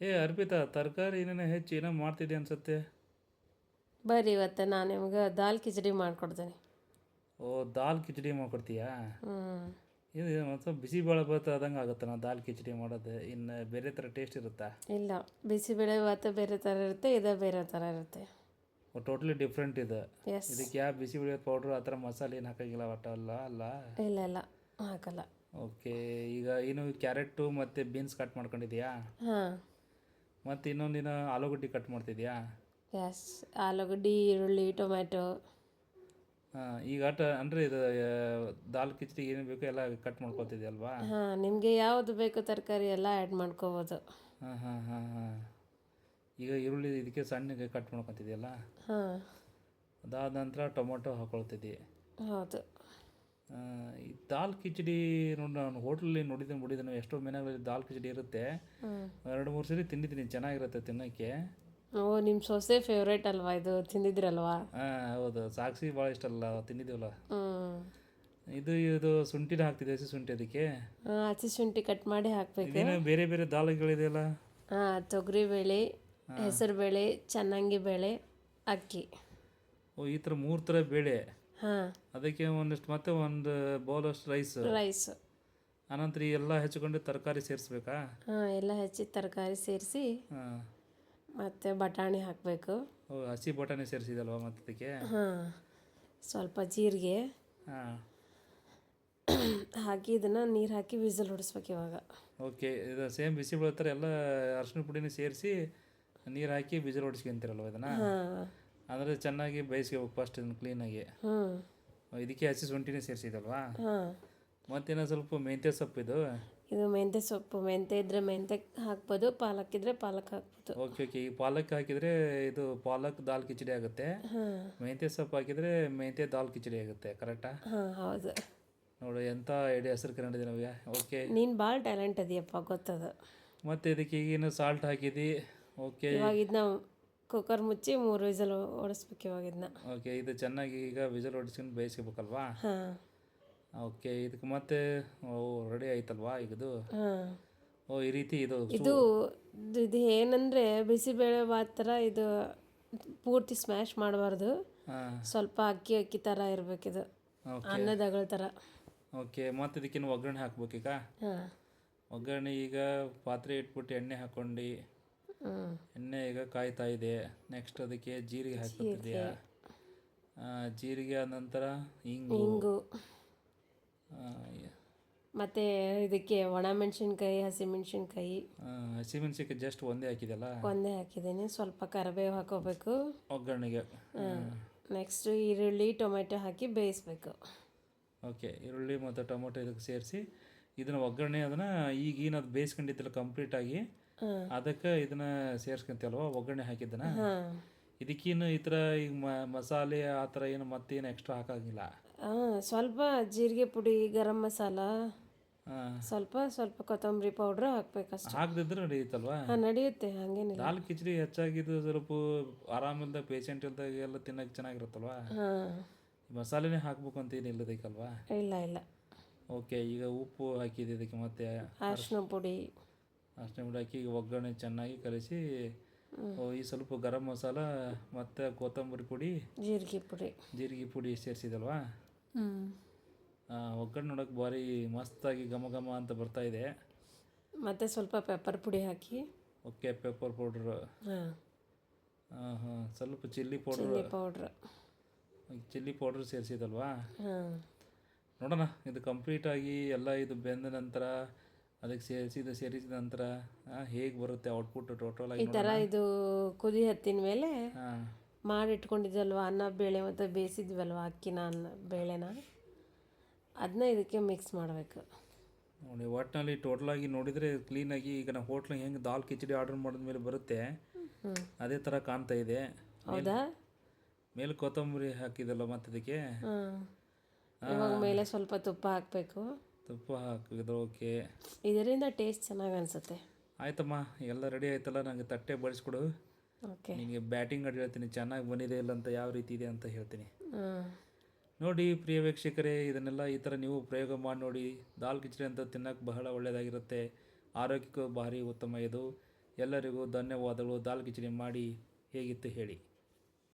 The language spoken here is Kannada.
ಏ ಅರ್ಪಿತಾ ತರಕಾರಿ ಏನೇನೋ ಹೆಚ್ಚು ಏನೋ ಮಾಡ್ತಿದ್ದೆ ಅನ್ಸುತ್ತೆ. ಬರ್ರಿ ಇವತ್ತು ನಾನು ನಿಮ್ಗೆ ದಾಲ್ ಕಿಚಡಿ ಮಾಡ್ಕೊಡ್ತೀನಿ. ಓ ದಾಲ್ ಕಿಚಡಿ ಮಾಡ್ಕೊಡ್ತೀಯಾ? ಇದು ಮತ್ತು ಬಿಸಿಬೇಳೆ ಭಾತ್ ಆದಂಗೆ ಆಗುತ್ತೆ ನಾ ದಾಲ್ ಕಿಚಡಿ ಮಾಡೋದು? ಇನ್ನು ಬೇರೆ ಥರ ಟೇಸ್ಟ್ ಇರುತ್ತಾ? ಇಲ್ಲ ಬಿಸಿಬೇಳೆ ಭಾತ ಬೇರೆ ಥರ ಇರುತ್ತೆ ಇದು ಬೇರೆ ಥರ ಇರುತ್ತೆ. ಓ ಟೋಟ್ಲಿ ಡಿಫ್ರೆಂಟ್ ಇದು. ಎಸ್ ಇದಕ್ಕೆ ಯಾವ ಬಿಸಿಬೇಳೆ ಪೌಡ್ರ್ ಆ ಥರ ಮಸಾಲೆ ಏನು ಹಾಕಂಗಿಲ್ಲ ಒಟ್ಟಲ್ಲ ಅಲ್ಲ ಅಲ್ಲ? ಇಲ್ಲ ಇಲ್ಲ ಹಾಕಲ್ಲ. ಓಕೆ ಈಗ ಏನು ಕ್ಯಾರೆಟು ಮತ್ತು ಬೀನ್ಸ್ ಕಟ್ ಮಾಡ್ಕೊಂಡಿದ್ಯಾ ಹಾಂ. ಮತ್ತು ದಿನ ಆಲೂಗಡ್ಡೆ ಕಟ್ ಮಾಡ್ತಿದ್ಯಾ? ಎಸ್ ಆಲೂಗಡ್ಡೆ ಈರುಳ್ಳಿ ಟೊಮ್ಯಾಟೊ. ಹಾಂ ಈಗ ಆಟ ಅಂದರೆ ಇದು ದಾಲ್ ಕಿಚಡಿ ಏನು ಬೇಕು ಎಲ್ಲ ಕಟ್ ಮಾಡ್ಕೊತಿದ್ಯಲ್ವಾ? ಹಾಂ ನಿಮಗೆ ಯಾವುದು ಬೇಕು ತರಕಾರಿ ಎಲ್ಲ ಆ್ಯಡ್ ಮಾಡ್ಕೋಬೋದು. ಹಾಂ ಹಾಂ ಹಾಂ ಹಾಂ. ಈಗ ಈರುಳ್ಳಿ ಇದಕ್ಕೆ ಸಣ್ಣಗೆ ಕಟ್ ಮಾಡ್ಕೊತಿದ್ಯಲ್ಲ? ಹಾಂ. ಅದಾದ ನಂತರ ಟೊಮೊಟೊ ಹಾಕೊಳ್ತಿದ್ದೆ. ಹೌದು. ಈ ದಾಲ್ ಕಿಚಡಿ ನೋಡಿ ನಾನು ಹೋಟ್ಲಲ್ಲಿ ನೋಡಿದ್ದೀನಿ ನೋಡಿದ್ದೀನಿ ಎಷ್ಟೋ ಮನೆಗಳಲ್ಲಿ ದಾಲ್ ಕಿಚಡಿ ಇರುತ್ತೆ. ಎರಡು ಮೂರು ಸರಿ ತಿಂದಿದ್ದೀನಿ ಚೆನ್ನಾಗಿರುತ್ತೆ ತಿನ್ನೋಕ್ಕೆ. ಓ ನಿಮ್ಮ ಸೊಸೆ ಫೇವ್ರೇಟ್ ಅಲ್ವಾ ಇದು? ತಿಂದಿದ್ರಲ್ವಾ? ಹಾಂ ಹೌದು. ಸಾಕ್ಷಿ ಭಾಳ ಇಷ್ಟ ಅಲ್ಲ ತಿಂದಿದ್ದೀವಲ್ಲ. ಇದು ಇದು ಶುಂಠಿನ ಹಾಕ್ತಿದ್ದೆ ಹಸಿ ಶುಂಠಿ ಅದಕ್ಕೆ. ಹಾಂ ಹಸಿ ಶುಂಠಿ ಕಟ್ ಮಾಡಿ ಹಾಕ್ಬೇಕು. ಇದೇನೋ ಬೇರೆ ಬೇರೆ ದಾಲ್ಗಳಿದೆಯಲ್ಲ? ಹಾಂ ತೊಗರಿ ಹೆಸರುಬೇಳೆ ಹೆಸರು ಬೇಳೆ ಅಕ್ಕಿ. ಓ ಈ ಥರ ಮೂರು ಥರ ಬೇಳೆ. ಅದಕ್ಕೆ ಒಂದಿಷ್ಟು ಮತ್ತೆ ಒಂದು ಬೌಲಷ್ಟು ರೈಸ್ ರೈಸ್ ಆನಂತರ ಎಲ್ಲ ಹೆಚ್ಚಿಕೊಂಡು ತರಕಾರಿ ಸೇರಿಸ್ಬೇಕಾ? ಹಾಂ ಎಲ್ಲ ಹೆಚ್ಚಿ ತರಕಾರಿ ಸೇರಿಸಿ ಮತ್ತೆ ಬಟಾಣಿ ಹಾಕಬೇಕು. ಓ ಹಸಿ ಬಟಾಣಿ ಸೇರಿಸಿದಲ್ವಾ ಮತ್ತೆ ಅದಕ್ಕೆ? ಹಾಂ ಸ್ವಲ್ಪ ಜೀರಿಗೆ ಹಾಂ. ಹಾಕಿ ಇದನ್ನು ನೀರು ಹಾಕಿ ವಿಸಲ್ ಹೊಡಿಸ್ಬೇಕು ಇವಾಗ. ಓಕೆ ಇದು ಸೇಮ್ ಬಿಸಿ ಥರ ಎಲ್ಲ ಅರ್ಶಿನ ಪುಡಿನ ಸೇರಿಸಿ ನೀರು ಹಾಕಿ ಬಿಸಿಲು ಹೊಡಿಸ್ಕೊಂತೀರಲ್ವ ಇದನ್ನು? ಹಾಂ. ಅಂದರೆ ಚೆನ್ನಾಗಿ ಬೇಯಿಸ್ಕೋಬೇಕು ಫಸ್ಟ್ ಇದನ್ನು ಕ್ಲೀನಾಗಿ ಇದಕ್ಕೆ ಹಸಿ ಶುಂಠಿನೇ ಸೇರಿಸಿದಲ್ವಾ? ಹಾಂ. ಮತ್ತೇನೋ ಸ್ವಲ್ಪ ಮೆಂತ್ಯ ಸೊಪ್ಪು ಇದು? ಇದು ಮೆಂತ್ಯ ಸೊಪ್ಪು ಮೆಂತ್ಯ ಇದ್ರೆ ಮೆಂತ್ಯ ಹಾಕ್ಬೋದು ಪಾಲಕ್ ಇದ್ರೆ ಪಾಲಕ್ ಹಾಕ್ಬೋದು. ಓಕೆ ಓಕೆ ಈ ಪಾಲಕ್ ಹಾಕಿದ್ರೆ ಇದು ಪಾಲಕ್ ದಾಲ್ ಕಿಚಡಿ ಆಗುತ್ತೆ. ಮೆಂತ್ಯ ಸೊಪ್ಪು ಹಾಕಿದ್ರೆ ಮೆಂತ್ಯ ದಾಲ್ ಕಿಚಡಿ ಆಗುತ್ತೆ ಕರೆಕ್ಟಾ ಹಾಂ ಹೌದು. ನೋಡು ಎಂತ ಐಡಿಯಾ ಹೆಸರು ಕನ್ನಡ ನಮಗೆ ಓಕೆ ನೀನು ಭಾಳ ಟ್ಯಾಲೆಂಟ್ ಅದಿಯಪ್ಪ ಗೊತ್ತದ. ಮತ್ತೆ ಇದಕ್ಕೆ ಈಗೇನು ಸಾಲ್ಟ್ ಹಾಕಿದಿ? ಓಕೆ ಇವಾಗ ಇದನ್ನ ಕುಕ್ಕರ್ ಮುಚ್ಚಿ ಮೂರು ವಿಸಲ್ ಓಡಿಸ್ಬೇಕು ಇವಾಗ ಇದನ್ನ ಓಕೆ ಇದು ಚೆನ್ನಾಗಿ ಈಗ ವಿಸಲ್ ಹೊಡಿಸ್ಕೊಂಡು ಬೇಯಿಸ್ಕೋಬೇಕಲ್ವಾ? ಹಾಂ. ಓಕೆ ಇದಕ್ಕೆ ಮತ್ತೆ ಓ ರೆಡಿ ಆಯ್ತಲ್ವಾ ಈಗದು? ಹಾಂ. ಓ ಈ ರೀತಿ ಇದು ಇದು ಇದು ಏನಂದರೆ ಬಿಸಿಬೇಳೆ ಭಾತ್ ಥರ ಇದು ಪೂರ್ತಿ ಸ್ಮ್ಯಾಶ್ ಮಾಡಬಾರ್ದು. ಹಾಂ. ಸ್ವಲ್ಪ ಅಕ್ಕಿ ಅಕ್ಕಿ ಥರ ಇರಬೇಕಿದು. ಓಕೆ. ಅನ್ನದಗಳ ಥರ ಓಕೆ ಮತ್ತು ಇದಕ್ಕಿನ್ನು ಒಗ್ಗರಣೆ ಹಾಕ್ಬೇಕೀಗ? ಹಾಂ. ಒಗ್ಗರಣೆ ಈಗ ಪಾತ್ರೆ ಇಟ್ಬಿಟ್ಟು ಎಣ್ಣೆ ಹಾಕ್ಕೊಂಡು ಎಣ್ಣೆ ಈಗ ಕಾಯ್ತಾ ಇದೆ. ನೆಕ್ಸ್ಟ್ ಅದಕ್ಕೆ ಜೀರಿಗೆ ಹಾಕಿದ್ಯಾ ಜೀರಿಗೆ. ಆದ ನಂತರ ಹಿಂಗು ಮತ್ತೆ ಇದಕ್ಕೆ ಒಣ ಮೆಣಸಿನ್ಕಾಯಿ ಹಸಿಮೆಣ್ಸಿನ್ಕಾಯಿ ಹಸಿ ಹಸಿಮೆಣ್ಸಿನ್ಕಾಯಿ ಜಸ್ಟ್ ಒಂದೇ ಹಾಕಿದೆಲ್ಲ ಒಂದೇ ಹಾಕಿದ್ದೀನಿ. ಸ್ವಲ್ಪ ಕರಿಬೇವು ಹಾಕೋಬೇಕು. ಒಗ್ಗರಣೆಗೆ. ನೆಕ್ಸ್ಟ್ ಈರುಳ್ಳಿ ಟೊಮೆಟೊ ಹಾಕಿ ಬೇಯಿಸ್ಬೇಕು. ಓಕೆ ಈರುಳ್ಳಿ ಮತ್ತು ಟೊಮೆಟೊ ಇದಕ್ಕೆ ಸೇರಿಸಿ ಇದನ್ನ ಒಗ್ಗರಣೆ ಅದನ್ನು ಈಗ ಏನದು ಅದು ಬೇಯಿಸ್ಕೊಂಡಿದ್ದಲ್ಲ ಕಂಪ್ಲೀಟಾಗಿ ಅದಕ್ಕೆ ಇದನ್ನ ಸೇರ್ಸ್ಕೊಂತೀವಲ್ವ? ಒಗ್ಗರಣೆ ಹಾಕಿದ್ದನ ಇದಕ್ಕಿನ್ನು ಇದಕ್ಕೇನು ಈ ಥರ ಈಗ ಮಸಾಲೆ ಆ ಥರ ಏನು ಮತ್ತೇನು ಎಕ್ಸ್ಟ್ರಾ ಹಾಕಂಗಿಲ್ಲ? ಸ್ವಲ್ಪ ಜೀರಿಗೆ ಪುಡಿ ಗರಂ ಮಸಾಲ ಸ್ವಲ್ಪ ಸ್ವಲ್ಪ ಕೊತ್ತಂಬರಿ ಪೌಡ್ರ್ ಹಾಕ್ಬೇಕಷ್ಟು. ಹಾಕ್ದಿದ್ರೆ ನಡೆಯುತ್ತಲ್ವಾ? ನಡೆಯುತ್ತೆ ಹಾಗೇನಿಲ್ಲ. ದಾಲ್ ಕಿಚಡಿ ಹೆಚ್ಚಾಗಿದ್ದು ಸ್ವಲ್ಪ ಆರಾಮಿಲ್ದ ಪೇಷಂಟ್ ಇಲ್ದಾಗ ಎಲ್ಲ ತಿನ್ನಕ್ಕೆ ಚೆನ್ನಾಗಿರುತ್ತಲ್ವಾ? ಮಸಾಲೆನೇ ಹಾಕ್ಬೇಕು ಅಂತ ಏನು ಇಲ್ಲದಕ್ಕಲ್ವಾ ಇಲ್ಲ ಇಲ್ಲ. ಓಕೆ ಈಗ ಉಪ್ಪು ಹಾಕಿದ್ದು ಇದಕ್ಕೆ ಮತ್ತೆ ಅರಿಶಿನ ಪುಡಿ. ಅಷ್ಟೇ ಪುಡಿ ಹಾಕಿ ಒಗ್ಗರಣೆ ಚೆನ್ನಾಗಿ ಕಲಿಸಿ ಓ, ಈ ಸ್ವಲ್ಪ ಗರಂ ಮಸಾಲ ಮತ್ತು ಕೊತ್ತಂಬರಿ ಪುಡಿ ಜೀರಿಗೆ ಪುಡಿ. ಜೀರಿಗೆ ಪುಡಿ ಸೇರಿಸಿದಲ್ವಾ? ಒಗ್ಗರಣೆ ನೋಡೋಕೆ ಭಾರಿ ಮಸ್ತಾಗಿ ಘಮ ಘಮ ಅಂತ ಬರ್ತಾ ಇದೆ. ಮತ್ತು ಸ್ವಲ್ಪ ಪೆಪ್ಪರ್ ಪುಡಿ ಹಾಕಿ. Okay pepper powder. ಹಾಂ. ಹಾಂ ಸ್ವಲ್ಪ chilli powder. Chilli powder. Chilli powder ಸೇರಿಸಿದಲ್ವಾ? ಹಾಂ. ನೋಡೋಣ ಇದು ಕಂಪ್ಲೀಟಾಗಿ ಎಲ್ಲ ಇದು ಬೆಂದ ನಂತರ ಅದಕ್ಕೆ ಸೇರಿಸಿದ ಸೇರಿಸಿದ ನಂತರ ಹೇಗೆ ಬರುತ್ತೆ ಔಟ್ಪುಟ್ ಟೋಟಲ್ ಆಗಿ ಈ ಥರ ಇದು ಕುದಿ ಹತ್ತಿನ ಮೇಲೆ ಹಾಂ. ಮಾಡಿಟ್ಕೊಂಡಿದ್ವಲ್ವ ಅನ್ನ ಬೇಳೆ ಮತ್ತು ಬೇಯಿಸಿದ್ವಲ್ವ ಅಕ್ಕಿನ ಅನ್ನ ಬೇಳೆನ? ಅದನ್ನ ಇದಕ್ಕೆ ಮಿಕ್ಸ್ ಮಾಡಬೇಕು. ನೋಡಿ ಒಟ್ಟಿನಲ್ಲಿ ಆಗಿ ನೋಡಿದರೆ ಕ್ಲೀನಾಗಿ ಈಗ ನಾವು ಹೋಟ್ಲಿಗೆ ಹೆಂಗೆ ದಾಲ್ ಕಿಚಡಿ ಆರ್ಡರ್ ಮಾಡಿದ ಮೇಲೆ ಬರುತ್ತೆ. ಅದೇ ಥರ ಕಾಣ್ತಾ ಇದೆ. ಹೌದಾ? ಮೇಲೆ ಕೊತ್ತಂಬರಿ ಹಾಕಿದಲ್ಲ ಮತ್ತೆ ಇದಕ್ಕೆ ಹಾಂ ಇವಾಗ ಮೇಲೆ ಸ್ವಲ್ಪ ತುಪ್ಪ ಹಾಕಬೇಕು. ತುಪ್ಪ ಹಾಕಿದ್ರೆ ಓಕೆ. ಇದರಿಂದ ಟೇಸ್ಟ್ ಚೆನ್ನಾಗಿ ಅನಿಸುತ್ತೆ. ಆಯ್ತಮ್ಮ ಎಲ್ಲ ರೆಡಿ ಆಯ್ತಲ್ಲ ನನಗೆ ತಟ್ಟೆ ಬಡಿಸ್ಕೊಡು. ಓಕೆ. ನಿಮಗೆ ಬ್ಯಾಟಿಂಗ್ ಆಡಿ ಹೇಳ್ತೀನಿ ಚೆನ್ನಾಗಿ ಬಂದಿದೆ ಇಲ್ಲ ಅಂತ ಯಾವ ರೀತಿ ಇದೆ ಅಂತ ಹೇಳ್ತೀನಿ. ನೋಡಿ ಪ್ರಿಯ ವೀಕ್ಷಕರೇ ಇದನ್ನೆಲ್ಲ ಈ ಥರ ನೀವು ಪ್ರಯೋಗ ಮಾಡಿ ನೋಡಿ ದಾಲ್ ಕಿಚಡಿ ಅಂತ ತಿನ್ನೋಕೆ ಬಹಳ ಒಳ್ಳೆಯದಾಗಿರುತ್ತೆ ಆರೋಗ್ಯಕ್ಕೂ ಭಾರಿ ಉತ್ತಮ ಇದು. ಎಲ್ಲರಿಗೂ ಧನ್ಯವಾದಗಳು ದಾಲ್ ಕಿಚಡಿ ಮಾಡಿ ಹೇಗಿತ್ತು ಹೇಳಿ.